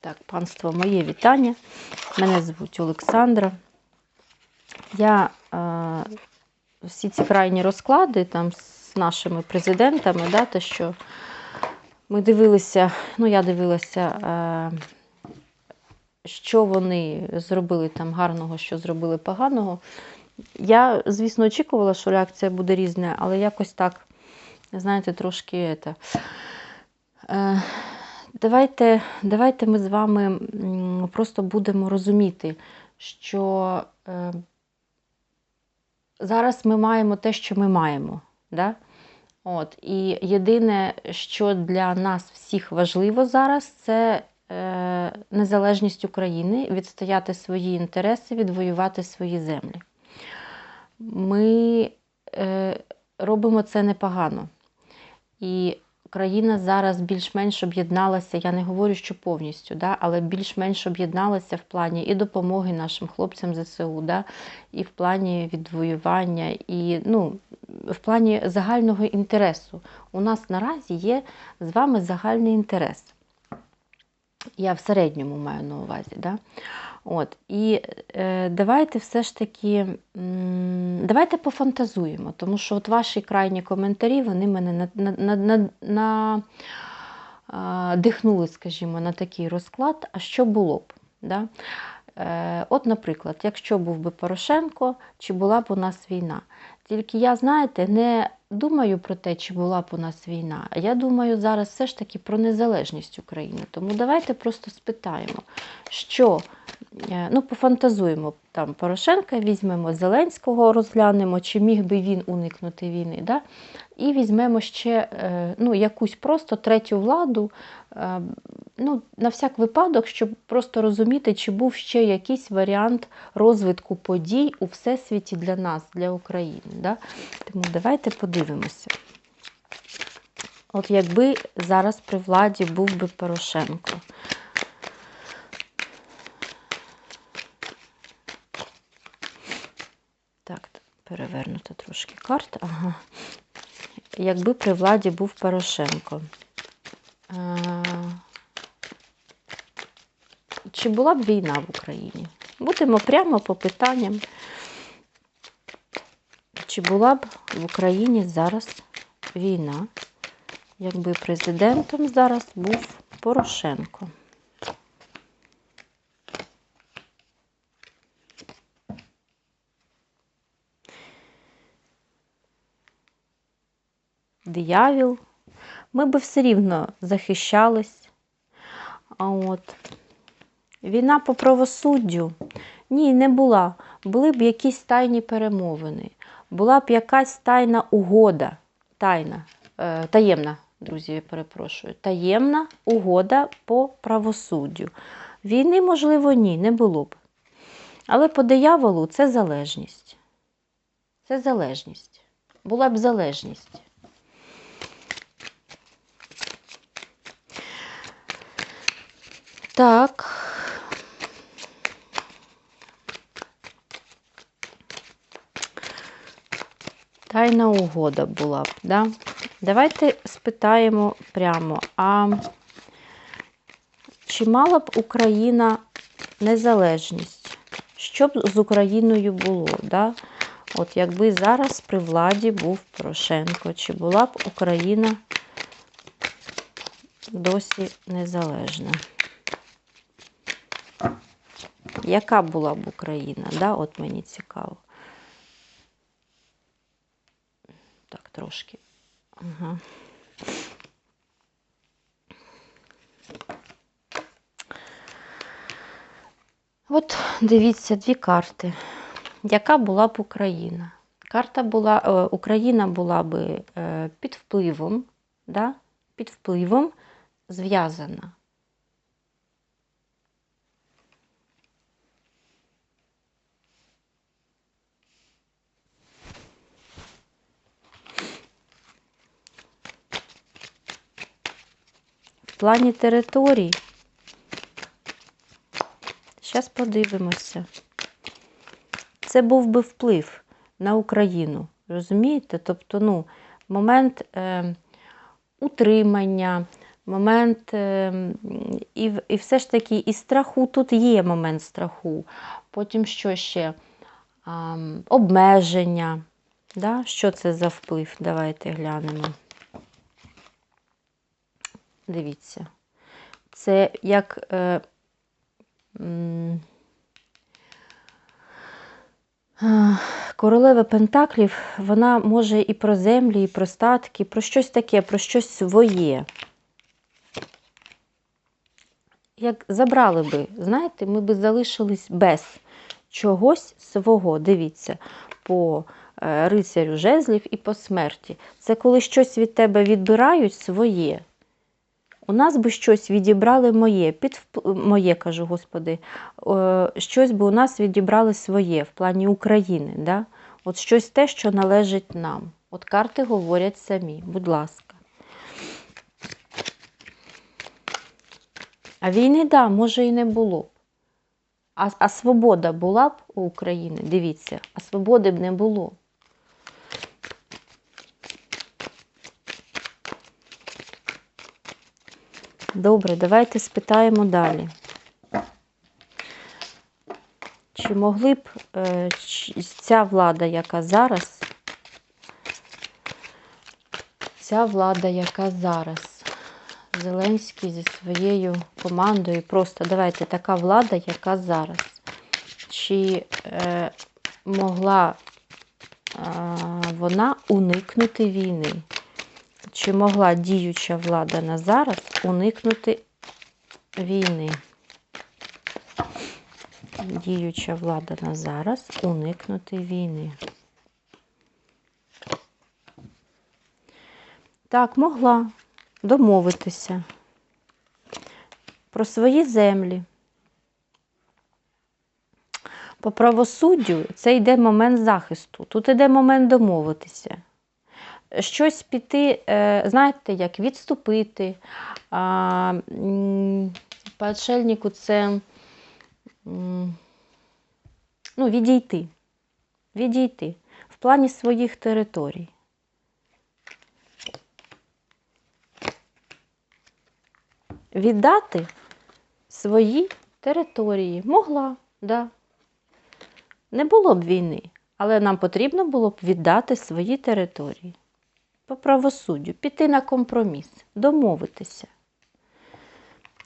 Так, панство, моє вітання. Мене звуть Олександра. Я е, всі ці крайні розклади там з нашими президентами, да, те, що ми дивилися, ну я дивилася, е, що вони зробили там гарного, що зробили поганого. Я, звісно, очікувала, що реакція буде різна, але якось так, знаєте, трошки. Це, е, Давайте, давайте ми з вами просто будемо розуміти, що е, зараз ми маємо те, що ми маємо. Да? От, і єдине, що для нас всіх важливо зараз, це е, незалежність України, відстояти свої інтереси, відвоювати свої землі. Ми е, робимо це непогано. І країна зараз більш-менш об'єдналася, я не говорю, що повністю, да, але більш-менш об'єдналася в плані і допомоги нашим хлопцям ЗСУ, да, і в плані відвоювання, і ну, в плані загального інтересу. У нас наразі є з вами загальний інтерес. Я в середньому маю на увазі. Да? От, І е, давайте все ж таки м, давайте пофантазуємо, тому що от ваші крайні коментарі вони мене надихнули, на, на, на, на, скажімо, на такий розклад, а що було б? Да? Е, от, наприклад, якщо був би Порошенко, чи була б у нас війна? Тільки я, знаєте, не думаю про те, чи була б у нас війна, я думаю зараз все ж таки про незалежність України. Тому давайте просто спитаємо, що, е, ну, пофантазуємо там Порошенка, візьмемо Зеленського, розглянемо, чи міг би він уникнути війни. Да? І візьмемо ще е, ну, якусь просто третю владу, е, ну, на всяк випадок, щоб просто розуміти, чи був ще якийсь варіант розвитку подій у всесвіті для нас, для України. Да? Тому давайте подивимося. От якби зараз при владі був би Порошенко. Так, перевернута трошки карта. Ага. Якби при владі був Порошенко. А... Чи була б війна в Україні? Будемо прямо по питанням. Чи була б в Україні зараз війна, якби президентом зараз був Порошенко? Диявіл. Ми би все рівно захищались. А от війна по правосуддю? Ні, не була. Були б якісь тайні перемовини, була б якась тайна угода, тайна, е, таємна, друзі, я перепрошую, таємна угода по правосуддю. Війни, можливо, ні, не було б. Але по дияволу це залежність. Це залежність. Була б залежність. Так. Тайна угода була б, да? Давайте спитаємо прямо, а чи мала б Україна незалежність? Що б з Україною було? Да? От якби зараз при владі був Порошенко, чи була б Україна досі незалежна? Яка була б Україна? Да? От мені цікаво. Так, трошки. Ага. От дивіться дві карти. Яка була б Україна? Карта була, е, Україна була б е, під впливом, да? під впливом зв'язана. В плані територій. Зараз подивимося. Це був би вплив на Україну. Розумієте? Тобто, ну, момент е, утримання, момент, е, і, і все ж таки і страху тут є момент страху. Потім що ще? М, обмеження. Да? Що це за вплив? Давайте глянемо. Дивіться. Це як. Е, а, Королева Пентаклів, вона може і про землі, і про статки, про щось таке, про щось своє. Як забрали би, знаєте, ми би залишились без чогось свого. Дивіться, по е, рицарю жезлів і по смерті. Це коли щось від тебе відбирають своє. У нас би щось відібрали моє, під моє, кажу, Господи, е, щось би у нас відібрали своє в плані України. Да? От щось те, що належить нам. От карти говорять самі, будь ласка. А війни, да, може і не було б. А, а свобода була б у України, дивіться, а свободи б не було. Добре, давайте спитаємо далі. Чи могли б е, ця влада, яка зараз, ця влада, яка зараз, Зеленський зі своєю командою, просто давайте така влада, яка зараз, чи е, могла е, вона уникнути війни? Чи могла діюча влада на зараз уникнути війни? Діюча влада на зараз уникнути війни. Так, могла домовитися про свої землі. По правосуддю це йде момент захисту. Тут йде момент домовитися щось піти, е, знаєте, як відступити. По отшельнику це ну, відійти. Відійти в плані своїх територій. Віддати свої території. Могла, да. Не було б війни, але нам потрібно було б віддати свої території по правосуддю, піти на компроміс, домовитися.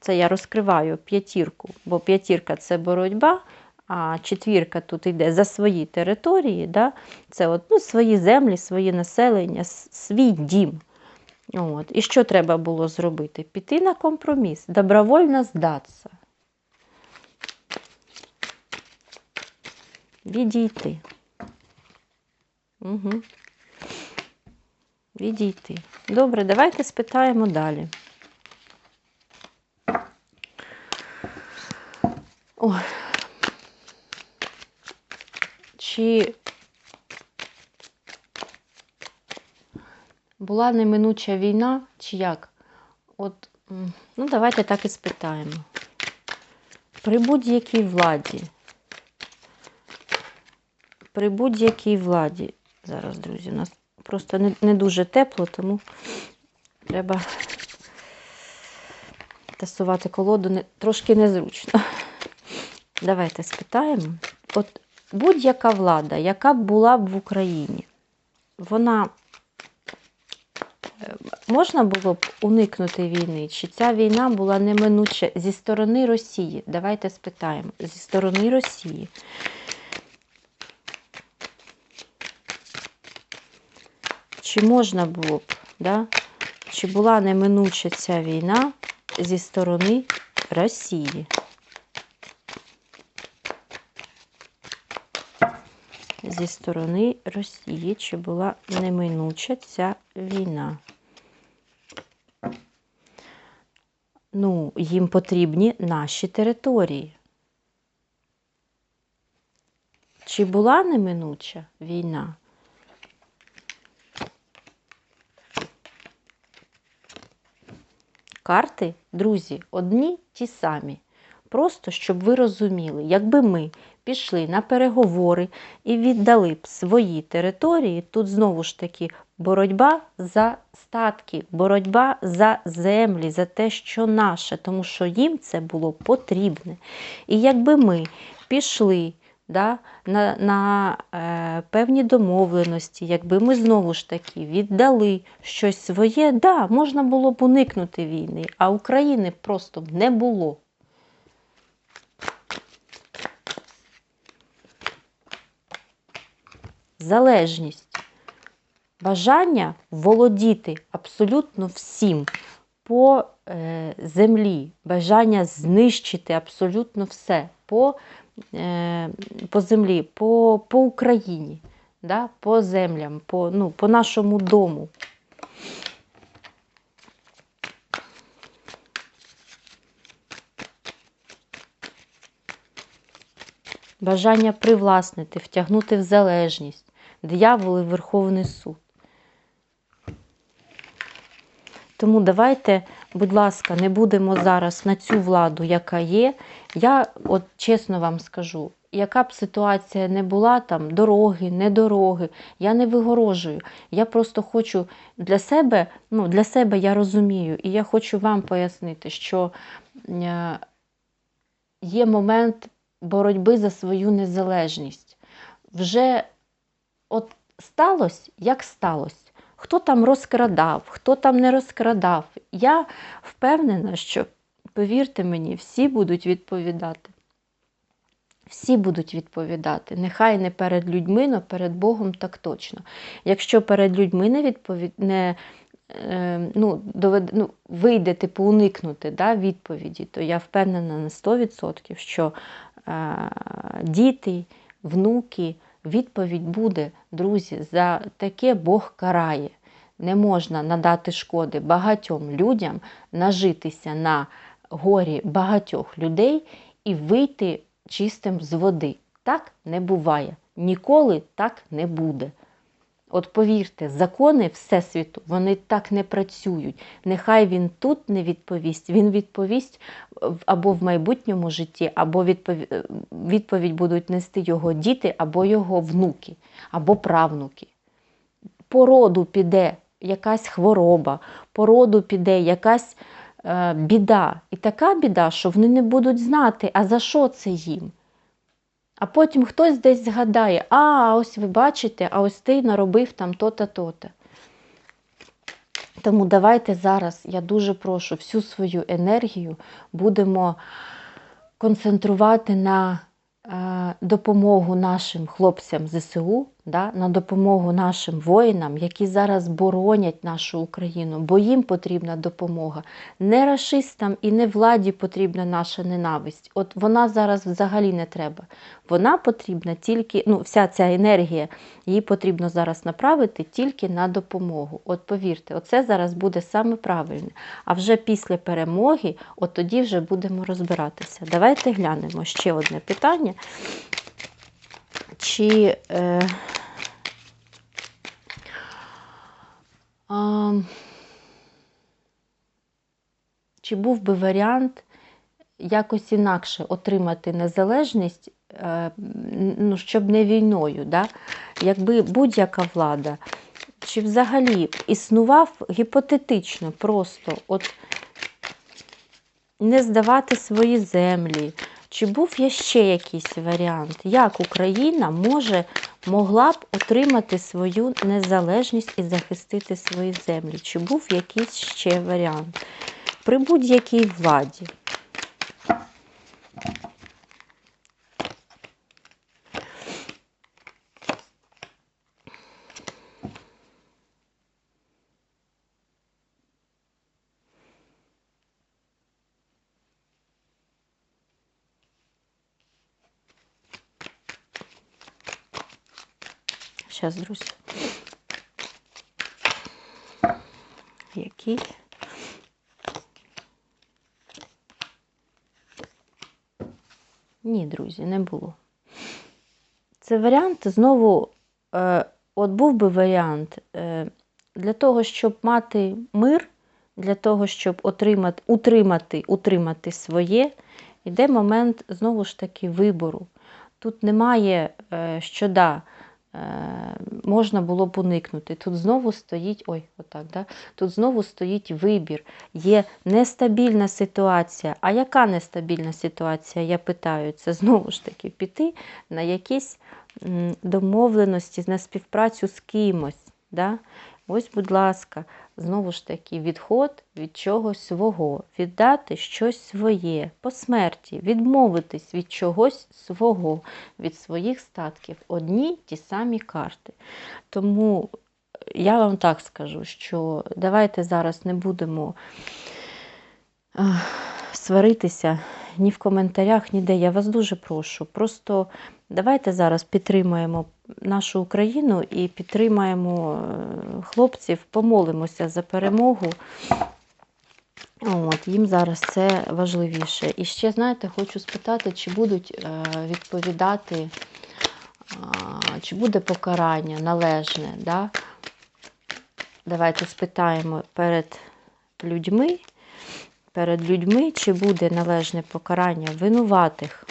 Це я розкриваю п'ятірку, бо п'ятірка це боротьба, а четвірка тут йде за свої території, да? це от, ну, свої землі, свої населення, свій дім. От. І що треба було зробити? Піти на компроміс, добровольно здатися. Відійти. Угу відійти. Добре, давайте спитаємо далі. Ой. Чи була неминуча війна, чи як? От, ну, давайте так і спитаємо. При будь-якій владі. При будь-якій владі. Зараз, друзі, у нас просто не, не дуже тепло, тому треба тасувати колоду не, трошки незручно. Давайте спитаємо. От будь-яка влада, яка б була б в Україні, вона е, можна було б уникнути війни? Чи ця війна була неминуча зі сторони Росії? Давайте спитаємо. Зі сторони Росії. Чи можна було б, да? чи була неминуча ця війна зі сторони Росії? Зі сторони Росії, чи була неминуча ця війна? Ну, їм потрібні наші території. Чи була неминуча війна? Карти, друзі, одні ті самі. Просто щоб ви розуміли, якби ми пішли на переговори і віддали б свої території, тут знову ж таки боротьба за статки, боротьба за землі, за те, що наше, тому що їм це було потрібне. І якби ми пішли да, на, на е, певні домовленості, якби ми знову ж таки віддали щось своє, да, можна було б уникнути війни, а України просто б не було. Залежність. Бажання володіти абсолютно всім по е, землі, бажання знищити абсолютно все по, по землі, по, по Україні, да, по землям, по, ну, по нашому дому. Бажання привласнити, втягнути в залежність, диявол і Верховний суд. Тому давайте, будь ласка, не будемо зараз на цю владу, яка є. Я от чесно вам скажу, яка б ситуація не була, там дороги, не дороги, я не вигорожую. Я просто хочу для себе, ну, для себе я розумію, і я хочу вам пояснити, що е, є момент боротьби за свою незалежність. Вже от сталося, як сталося. Хто там розкрадав, хто там не розкрадав. Я впевнена, що, повірте мені, всі будуть відповідати. Всі будуть відповідати. Нехай не перед людьми, але перед Богом так точно. Якщо перед людьми не відповідь, не, е, ну, довед, ну, вийде типу уникнути да, відповіді, то я впевнена на 100%, що е, діти, внуки, відповідь буде, друзі, за таке Бог карає. Не можна надати шкоди багатьом людям, нажитися на горі багатьох людей і вийти чистим з води. Так не буває. Ніколи так не буде. От повірте, закони Всесвіту, вони так не працюють. Нехай він тут не відповість, він відповість або в майбутньому житті, або відповідь, відповідь будуть нести його діти, або його внуки, або правнуки. По роду піде якась хвороба, по роду піде якась е, біда. І така біда, що вони не будуть знати, а за що це їм. А потім хтось десь згадає, а ось ви бачите, а ось ти наробив там то-та, то-та. Тому давайте зараз, я дуже прошу, всю свою енергію будемо концентрувати на е, допомогу нашим хлопцям ЗСУ, да, на допомогу нашим воїнам, які зараз боронять нашу Україну, бо їм потрібна допомога. Не расистам і не владі потрібна наша ненависть. От вона зараз взагалі не треба. Вона потрібна тільки, ну, вся ця енергія, її потрібно зараз направити тільки на допомогу. От повірте, оце зараз буде саме правильне. А вже після перемоги, от тоді вже будемо розбиратися. Давайте глянемо ще одне питання. Чи е, а, чи був би варіант якось інакше отримати незалежність, е, ну, щоб не війною, да? якби будь-яка влада, чи взагалі існував гіпотетично просто от не здавати свої землі? Чи був є ще якийсь варіант, як Україна може, могла б отримати свою незалежність і захистити свої землі? Чи був якийсь ще варіант? При будь-якій владі. Зараз, друзі. Який? Ні, друзі, не було. Це варіант знову, е, от був би варіант е, для того, щоб мати мир, для того, щоб отримати, утримати, утримати своє, йде момент знову ж таки вибору. Тут немає е, що да, можна було б уникнути. Тут знову стоїть, ой, отак, да? тут знову стоїть вибір. Є нестабільна ситуація. А яка нестабільна ситуація? Я питаю, це знову ж таки піти на якісь домовленості, на співпрацю з кимось. Да? Ось, будь ласка, знову ж таки, відход від чогось свого, віддати щось своє по смерті, відмовитись від чогось свого, від своїх статків. Одні ті самі карти. Тому я вам так скажу, що давайте зараз не будемо сваритися ні в коментарях, ніде. Я вас дуже прошу. Просто давайте зараз підтримаємо нашу Україну і підтримаємо е, хлопців, помолимося за перемогу. От, Їм зараз це важливіше. І ще, знаєте, хочу спитати, чи будуть е, відповідати, чи буде покарання належне. Да? Давайте спитаємо перед людьми, перед людьми, чи буде належне покарання винуватих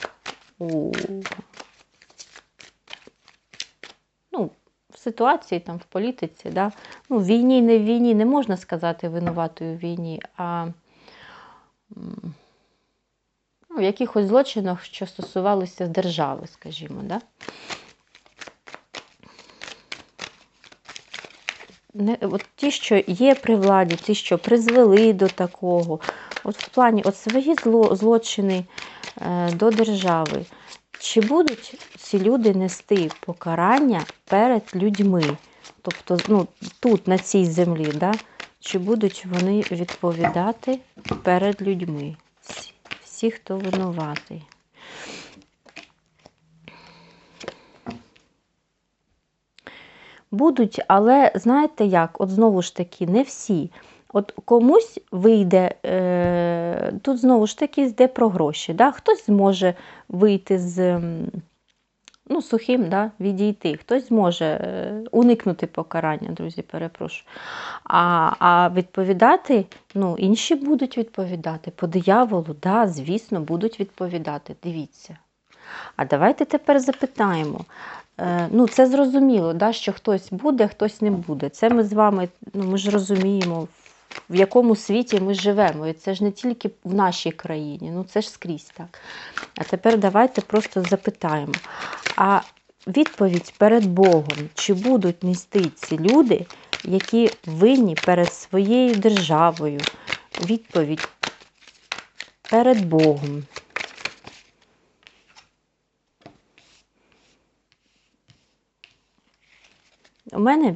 у ну, в ситуації, там, в політиці, да? ну, в війні, не в війні, не можна сказати винуватою в війні, а ну, в якихось злочинах, що стосувалися держави, скажімо. Да? Не, от ті, що є при владі, ті, що призвели до такого, от в плані от свої зло, злочини е, до держави, чи будуть ці люди нести покарання перед людьми? Тобто, ну, тут, на цій землі, да? чи будуть вони відповідати перед людьми? Всі, хто винуватий. Будуть, але знаєте як? От знову ж таки, не всі. От комусь вийде, е, тут знову ж таки йде про гроші. Да? Хтось зможе вийти з ну, сухим, да? відійти, хтось зможе е, уникнути покарання, друзі, перепрошую. А, а відповідати, ну, інші будуть відповідати. По дияволу, да, звісно, будуть відповідати. Дивіться. А давайте тепер запитаємо. Е, Ну, це зрозуміло, да, що хтось буде, хтось не буде. Це ми з вами, ну ми ж розуміємо, в якому світі ми живемо. І це ж не тільки в нашій країні, ну це ж скрізь так. А тепер давайте просто запитаємо. А відповідь перед Богом, чи будуть нести ці люди, які винні перед своєю державою? Відповідь перед Богом. У мене,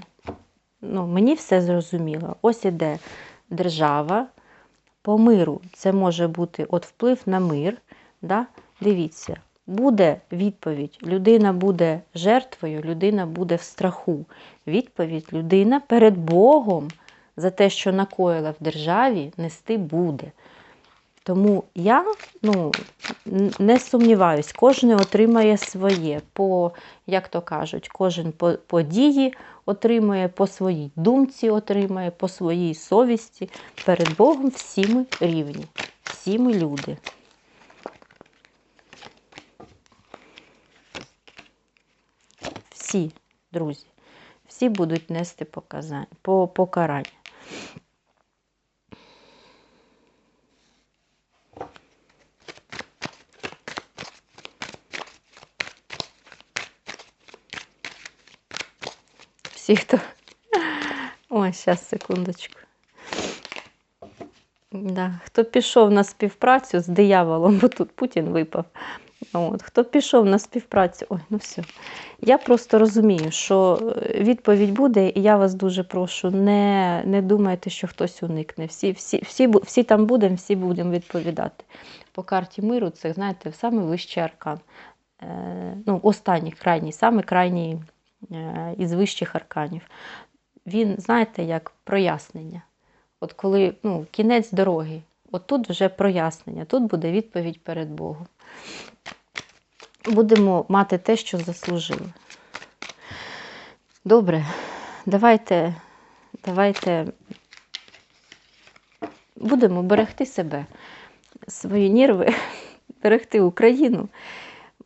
ну, мені все зрозуміло. Ось іде держава по миру. Це може бути от вплив на мир. Да? Дивіться, буде відповідь, людина буде жертвою, людина буде в страху. Відповідь людина перед Богом за те, що накоїла в державі, нести буде. Тому я ну, не сумніваюсь, кожен отримає своє, по, як то кажуть, кожен по, по дії по своїй думці отримує, по своїй совісті. Перед Богом всі ми рівні, всі ми люди. Всі, друзі, всі будуть нести показання, по, покарання. Всі, хто. Ой, зараз, секундочку. Да. Хто пішов на співпрацю з дияволом, бо тут Путін випав. От. Хто пішов на співпрацю, ой, ну все. Я просто розумію, що відповідь буде, і я вас дуже прошу, не не думайте, що хтось уникне. Всі всі, всі, всі там будемо, всі будемо відповідати. По карті миру це, знаєте, саме вищий аркан. Е, ну, Останній крайній, саме крайній е, із вищих арканів. Він, знаєте, як прояснення. От коли ну, кінець дороги, от тут вже прояснення, тут буде відповідь перед Богом. Будемо мати те, що заслужили. Добре, давайте, давайте будемо берегти себе, свої нерви, берегти Україну,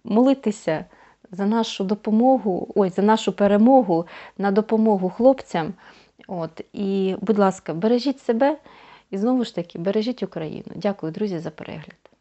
молитися за нашу допомогу, ой, за нашу перемогу на допомогу хлопцям. От, і, будь ласка, бережіть себе і знову ж таки бережіть Україну. Дякую, друзі, за перегляд.